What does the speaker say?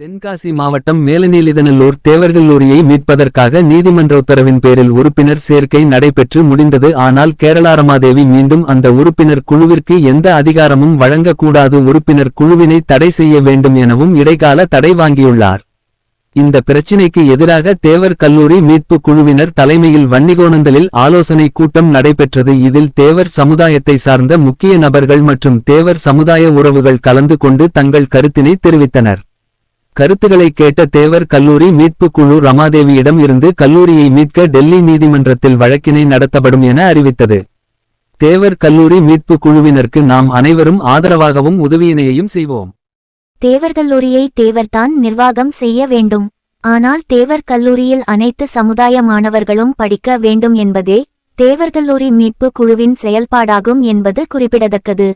தென்காசி மாவட்டம் மேலநீலிதநல்லூர் தேவர்கல்லூரியை மீட்பதற்காக நீதிமன்ற உத்தரவின் பேரில் உறுப்பினர் சேர்க்கை நடைபெற்று முடிந்தது. ஆனால் கேரளா ரமாதேவி மீண்டும் அந்த உறுப்பினர் குழுவிற்கு எந்த அதிகாரமும் வழங்கக்கூடாது. உறுப்பினர் குழுவினை தடை செய்ய வேண்டும் எனவும் இடைக்கால தடை வாங்கியுள்ளார். இந்த பிரச்சினைக்கு எதிராக தேவர் கல்லூரி மீட்பு குழுவினர் தலைமையில் வன்னிகோணந்தலில் ஆலோசனை கூட்டம் நடைபெற்றது. இதில் தேவர் சமுதாயத்தை சார்ந்த முக்கிய நபர்கள் மற்றும் தேவர் சமுதாய உறவுகள் கலந்து கொண்டு தங்கள் கருத்தினை தெரிவித்தனர். கருத்துக்களை கேட்ட தேவர் கல்லூரி மீட்பு குழு ரமாதேவியிடம் இருந்து கல்லூரியை மீட்க டெல்லி நீதிமன்றத்தில் வழக்கினை நடத்தப்படும் என அறிவித்தது. தேவர் கல்லூரி மீட்பு குழுவினருக்கு நாம் அனைவரும் ஆதரவாகவும் உதவியினையையும் செய்வோம். தேவர்கல்லூரியை தேவர்தான் நிர்வாகம் செய்ய வேண்டும். ஆனால் தேவர் கல்லூரியில் அனைத்து சமுதாய மாணவர்களும் படிக்க வேண்டும் என்பதே தேவர்கல்லூரி மீட்பு குழுவின் செயல்பாடாகும் என்பது குறிப்பிடத்தக்கது.